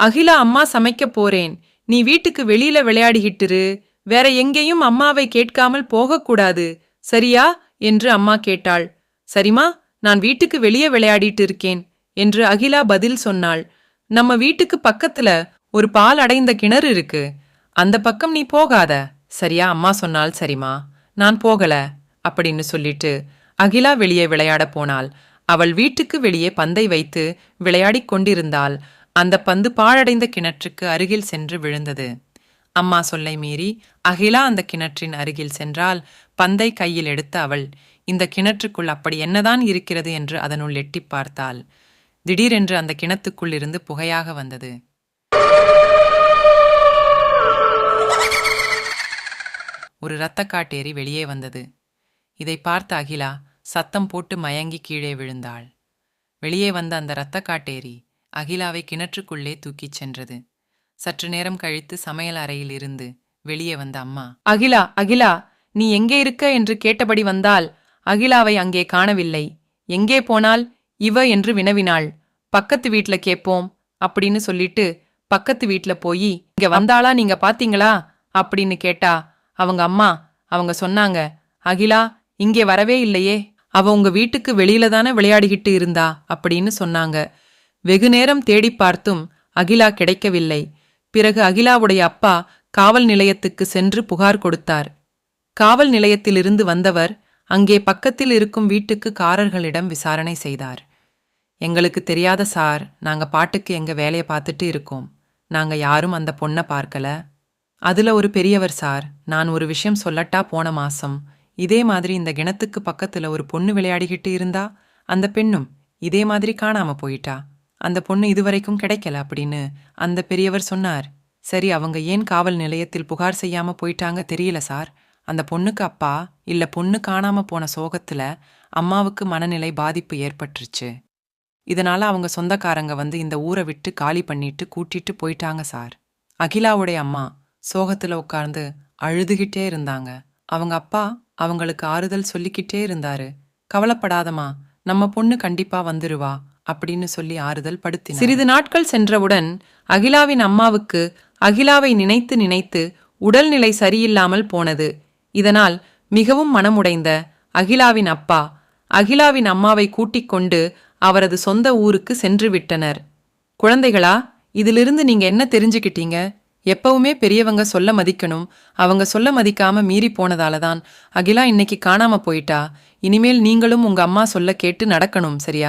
அகிலா அம்மா சமைக்க போறேன். நீ வீட்டுக்கு வெளியில விளையாடிக்கிட்டுரு. வேற எங்கேயும் அம்மாவை கேட்காமல் போகக்கூடாது. சரியா? என்று அம்மா கேட்டாள். சரிமா நான் வீட்டுக்கு வெளியே விளையாடிட்டு இருக்கேன் என்று அகிலா பதில் சொன்னாள். நம்ம வீட்டுக்கு பக்கத்துல ஒரு பால் அடைந்த கிணறு இருக்கு. அந்த பக்கம் நீ போகாத. சரியா? அம்மா சொன்னால் சரிமா நான் போகல அப்படின்னு சொல்லிட்டு அகிலா வெளியே விளையாட போனாள். அவள் வீட்டுக்கு வெளியே பந்தை வைத்து விளையாடிக் கொண்டிருந்தாள். அந்த பந்து பாழடைந்த கிணற்றுக்கு அருகில் சென்று விழுந்தது. அம்மா சொல்லை மீறி அகிலா அந்த கிணற்றின் அருகில் சென்றால் பந்தை கையில் எடுத்த அவள். இந்த கிணற்றுக்குள் அப்படி என்னதான் இருக்கிறது? என்று அதனுள் எட்டிப் பார்த்தாள். திடீரென்று அந்த கிணத்துக்குள் இருந்து புகையாக வந்தது. ஒரு இரத்தக்காட்டேரி வெளியே வந்தது. இதை பார்த்த அகிலா சத்தம் போட்டு மயங்கி கீழே விழுந்தாள். வெளியே வந்த அந்த இரத்தக்காட்டேரி அகிலாவை கிணற்றுக்குள்ளே தூக்கிச் சென்றது. சற்று நேரம் கழித்து சமையல் அறையில் இருந்து வெளியே வந்த அம்மா அகிலா அகிலா நீ எங்கே இருக்க? என்று கேட்டபடி வந்தால் அகிலாவை அங்கே காணவில்லை. எங்கே போனால் இவ என்று வினவினாள். பக்கத்து வீட்ல கேட்போம் அப்படின்னு சொல்லிட்டு பக்கத்து வீட்ல போய் இங்க வந்தாளா? நீங்க பாத்தீங்களா? அப்படின்னு கேட்டா அவங்க அம்மா அவங்க சொன்னாங்க அகிலா இங்கே வரவே இல்லையே. அவ உங்க வீட்டுக்கு வெளியில தானே விளையாடிக்கிட்டு இருந்தா? அப்படின்னு சொன்னாங்க. வெகு நேரம் தேடி பார்த்தும் அகிலா கிடைக்கவில்லை. பிறகு அகிலாவுடைய அப்பா காவல் நிலையத்துக்கு சென்று புகார் கொடுத்தார். காவல் நிலையத்திலிருந்து வந்தவர் அங்கே பக்கத்தில் இருக்கும் வீட்டுக்கு காரர்களிடம் விசாரணை செய்தார். எங்களுக்கு தெரியாத சார் நாங்க பாட்டுக்கு எங்க வேலையை பார்த்துட்டு இருக்கோம். நாங்க யாரும் அந்த பொண்ணை பார்க்கல. அதுல ஒரு பெரியவர் சார் நான் ஒரு விஷயம் சொல்லட்டா போன மாசம். இதே மாதிரி இந்த கிணத்துக்கு பக்கத்துல ஒரு பொண்ணு விளையாடிக்கிட்டு இருந்தா அந்த பெண்ணும் இதே மாதிரி காணாம போயிட்டா. அந்த பொண்ணு இதுவரைக்கும் கிடைக்கல அப்படின்னு அந்த பெரியவர் சொன்னார். சரி அவங்க ஏன் காவல் நிலையத்தில் புகார் செய்யாம போயிட்டாங்க தெரியல சார். அந்த பொண்ணுக்கு அப்பா இல்ல பொண்ணு காணாம போன சோகத்துல அம்மாவுக்கு மனநிலை பாதிப்பு ஏற்பட்டுருச்சு. இதனால அவங்க சொந்தக்காரங்க வந்து இந்த ஊரை விட்டு காலி பண்ணிட்டு கூட்டிட்டு போயிட்டாங்க சார். அகிலாவுடைய அம்மா சோகத்துல உட்கார்ந்து அழுதுகிட்டே இருந்தாங்க. அவங்க அப்பா அவங்களுக்கு ஆறுதல் சொல்லிக்கிட்டே இருந்தாரு. கவலைப்படாதமா நம்ம பொண்ணு கண்டிப்பா வந்துருவா. அப்படின்னு சொல்லி ஆறுதல் படுத்தி சிறிது நாட்கள் சென்றவுடன் அகிலாவின் அம்மாவுக்கு அகிலாவை நினைத்து நினைத்து உடல்நிலை சரியில்லாமல் போனது. இதனால் மிகவும் மனமுடைந்த அகிலாவின் அப்பா அகிலாவின் அம்மாவை கூட்டிக் கொண்டு அவரது சொந்த ஊருக்கு சென்று விட்டனர். குழந்தைகளா இதிலிருந்து நீங்க என்ன தெரிஞ்சுக்கிட்டீங்க? எப்பவுமே பெரியவங்க சொல்ல மதிக்கணும். அவங்க சொல்ல மதிக்காம மீறி போனதால தான் அகிலா இன்னைக்கு காணாம போயிட்டா. இனிமேல் நீங்களும் உங்க அம்மா சொல்ல கேட்டு நடக்கணும் சரியா?